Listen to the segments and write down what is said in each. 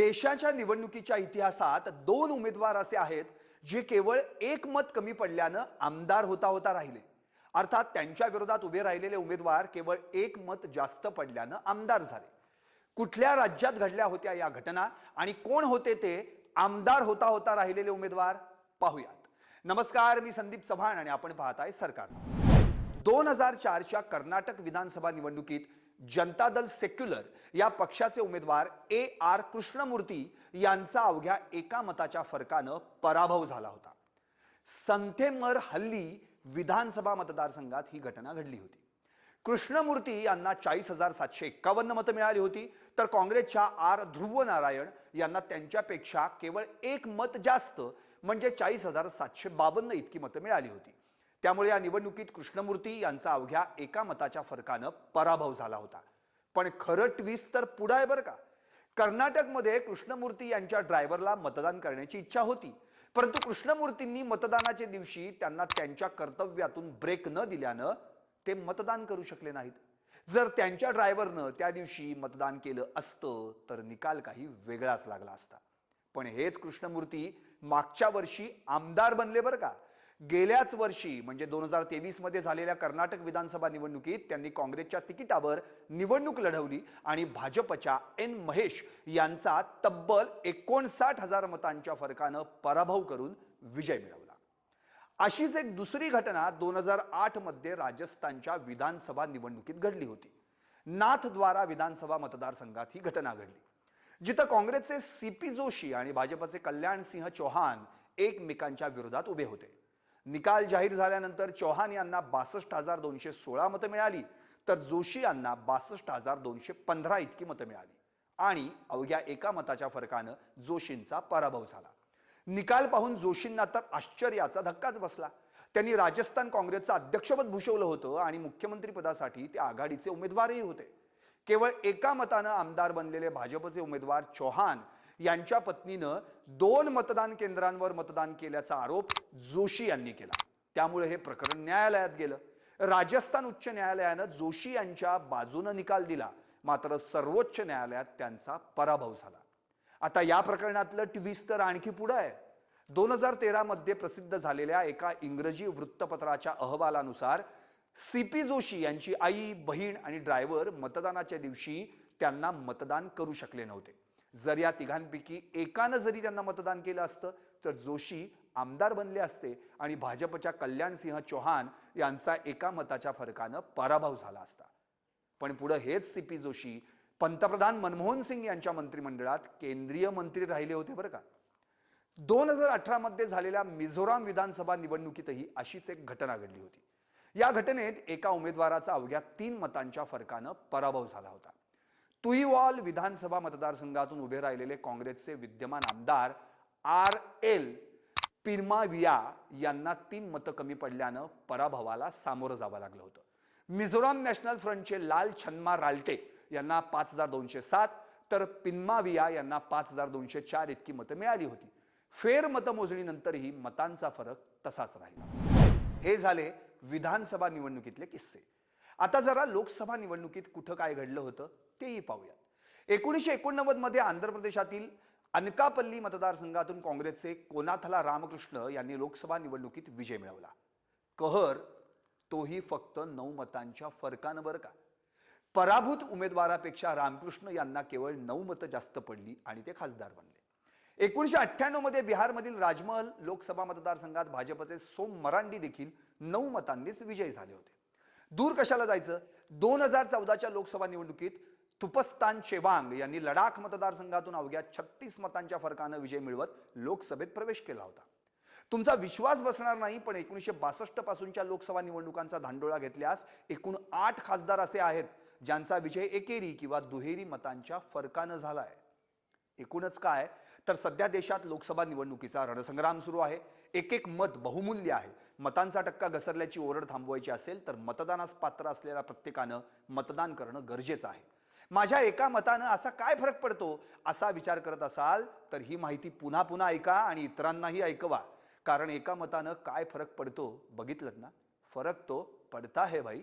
देशाच्या निवडणुकीच्या इतिहासात दोन उमेदवार असे आहेत जे केवळ एक मत कमी पडल्यानं आमदार होता होता राहिले. अर्थात त्यांच्या विरोधात उभे राहिलेले उमेदवार केवळ एक मत जास्त पडल्यानं आमदार झाले. कुठल्या राज्यात घडल्या होत्या या घटना आणि कोण होते ते आमदार होता होता राहिलेले उमेदवार पाहूयात. नमस्कार मी संदीप चव्हाण आणि आपण पाहताय सरकार दोन हजार चारच्या कर्नाटक विधानसभा निवडणुकीत जनता दल सेक्युलर या पक्षाचे उमेदवार ए आर कृष्णमूर्ती यांचा अवघ्या एका मताच्या फरकानं पराभव झाला होता. संथेमर हल्ली विधानसभा मतदारसंघात ही घटना घडली होती. कृष्णमूर्ती यांना चाळीस हजार सातशे एक्कावन्न मतं मिळाली होती तर काँग्रेसच्या आर ध्रुव नारायण यांना त्यांच्यापेक्षा केवळ एक मत जास्त म्हणजे चाळीस हजार सातशे बावन्न इतकी मतं मिळाली होती. त्यामुळे या निवडणुकीत कृष्णमूर्ती यांचा अवघ्या एका मताच्या फरकानं पराभव झाला होता. पण खरं ट्विस्ट तर पुढं आहे बरं का. कर्नाटकमध्ये कृष्णमूर्ती यांच्या ड्रायव्हरला मतदान करण्याची इच्छा होती. परंतु कृष्णमूर्तींनी मतदानाच्या दिवशी त्यांना त्यांच्या कर्तव्यातून ब्रेक न दिल्यानं ते मतदान करू शकले नाहीत. जर त्यांच्या ड्रायव्हरनं त्या दिवशी मतदान केलं असतं तर निकाल काही वेगळाच लागला असता. पण हेच कृष्णमूर्ती मागच्या वर्षी आमदार बनले बरं का. गेल्याच वर्षी म्हणजे दोन हजार तेवीसमध्ये झालेल्या कर्नाटक विधानसभा निवडणुकीत त्यांनी काँग्रेसच्या तिकिटावर निवडणूक लढवली आणि भाजपच्या एन महेश यांचा तब्बल एकोणसाठ हजार मतांच्या फरकानं पराभव करून विजय मिळवला. अशीच एक दुसरी घटना दोन हजार आठमध्ये राजस्थानच्या विधानसभा निवडणुकीत घडली होती. नाथद्वारा विधानसभा मतदारसंघात ही घटना घडली. जिथं काँग्रेसचे सी पी जोशी आणि भाजपचे कल्याण सिंह चौहान एकमेकांच्या विरोधात उभे होते. निकाल जाहीर झाल्यानंतर चौहान यांना बासष्ट हजार दोनशे सोळा मतं मिळाली. तर जोशी यांना बासष्ट हजार दोनशे पंधरा इतकी मतं मिळाली. आणि अवघ्या एका मताच्या फरकानं जोशींचा पराभव झाला. निकाल पाहून जोशींना तर आश्चर्याचा धक्काच बसला. त्यांनी राजस्थान काँग्रेसचं अध्यक्षपद भूषवलं होतं आणि मुख्यमंत्रीपदासाठी ते आघाडीचे उमेदवारही होते. केवळ एका मतानं आमदार बनलेले भाजपचे उमेदवार चौहान यांच्या पत्नीनं दोन मतदान केंद्रांवर मतदान केल्याचा आरोप जोशी यांनी केला. त्यामुळे हे प्रकरण न्यायालयात गेलं. राजस्थान उच्च न्यायालयानं जोशी यांच्या बाजूनं निकाल दिला. मात्र सर्वोच्च न्यायालयात त्यांचा पराभव झाला. आता या प्रकरणातलं ट्विस्ट तर आणखी पुढं आहे. दोन हजार तेरा मध्ये प्रसिद्ध झालेल्या एका इंग्रजी वृत्तपत्राच्या अहवालानुसार सी पी जोशी यांची आई बहीण आणि ड्रायव्हर मतदानाच्या दिवशी त्यांना मतदान करू शकले नव्हते. जर या तिघांपैकी एकानं जरी त्यांना मतदान केलं असतं तर जोशी आमदार बनले असते आणि भाजपच्या कल्याणसिंह चौहान यांचा एका मताच्या फरकानं पराभव झाला असता. पण पुढं हेच सी पी जोशी पंतप्रधान मनमोहन सिंग यांच्या मंत्रिमंडळात केंद्रीय मंत्री राहिले होते बरं का? दोन हजार अठरा मध्ये झालेल्या मिझोराम विधानसभा निवडणुकीतही अशीच एक घटना घडली होती. या घटनेत एका उमेदवाराचा अवघ्या तीन मतांच्या फरकानं पराभव झाला होता. तुईवाल विधानसभा मतदारसंघातून उभे राहिलेले काँग्रेसचे विद्यमान आमदार आर एल पिरमाविया यांना तीन मतं कमी पडल्यानं पराभवाला सामोरं जावं लागलं होतं. मिझोराम नॅशनल फ्रंटचे लाल छन्मा राल्टे यांना पाच हजार दोनशे सात तर पिन्माविया यांना पाच हजार दोनशे चार इतकी मतं मिळाली होती. फेर मतमोजणीनंतरही मतांचा फरक तसाच राहिला. हे झाले विधानसभा निवडणुकीतले किस्से. आता जरा लोकसभा निवडणुकीत कुठं काय घडलं होतं तेही पाहूयात. एकोणीसशे एकोणनव्वदमध्ये आंध्र प्रदेशातील अनकापल्ली मतदारसंघातून काँग्रेसचे कोनाथला रामकृष्ण यांनी लोकसभा निवडणुकीत विजय मिळवला. कहर तोही फक्त नऊ मतांच्या फरकानं बरं का? पराभूत उमेदवारापेक्षा रामकृष्ण यांना केवळ नऊ मतं जास्त पडली आणि ते खासदार बनले. एकोणीशे अठ्ठ्याण्णवमध्ये बिहारमधील राजमहल लोकसभा मतदारसंघात भाजपचे सोम मरांडी देखील नऊ मतांनीच विजयी झाले होते. दूर कशाला जायचं? दोन हजार चौदाच्या लोकसभा निवडणुकीत तुपस्तान चेवांग यांनी लडाख मतदारसंघातून अवघ्या छत्तीस मतांच्या फरकानं विजय मिळवत लोकसभेत प्रवेश केला होता. तुमचा विश्वास बसणार नाही पण एकोणीसशे बासष्ट पासूनच्या लोकसभा निवडणुकांचा धांडोळा घेतल्यास एकूण आठ खासदार असे आहेत ज्यांचा विजय एकेरी किंवा दुहेरी मतांच्या फरकानं झालाय. एकूणच काय? तर सध्या देशात लोकसभा निवडणुकीचा रणसंग्राम सुरू आहे. एक एक मत बहुमूल्य आहे. मतांचा टक्का घसरल्याची ओरड थांबवायची असेल तर मतदानास पात्र असलेल्या प्रत्येकानं मतदान करणं गरजेचं आहे. माझ्या एका मतानं असा काय फरक पडतो? असा विचार करत असाल तर ही माहिती पुन्हा पुन्हा ऐका आणि इतरांनाही ऐकवा. कारण एका मतानं काय फरक पडतो? बघितलं ना? फरक तो पडता है भाई.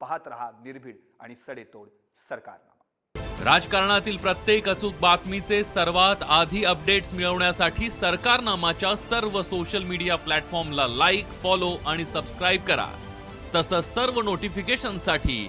पाहत रहा निर्भीड आणि सडेतोड सरकारनामा राजकारणातील प्रत्येक अचूक बातमीचे सर्वात आधी अपडेट्स मिळवण्यासाठी सरकारनामाच्या सर्व सोशल मीडिया प्लॅटफॉर्मला लाईक फॉलो आणि सबस्क्राईब करा. तसंच सर्व नोटिफिकेशनसाठी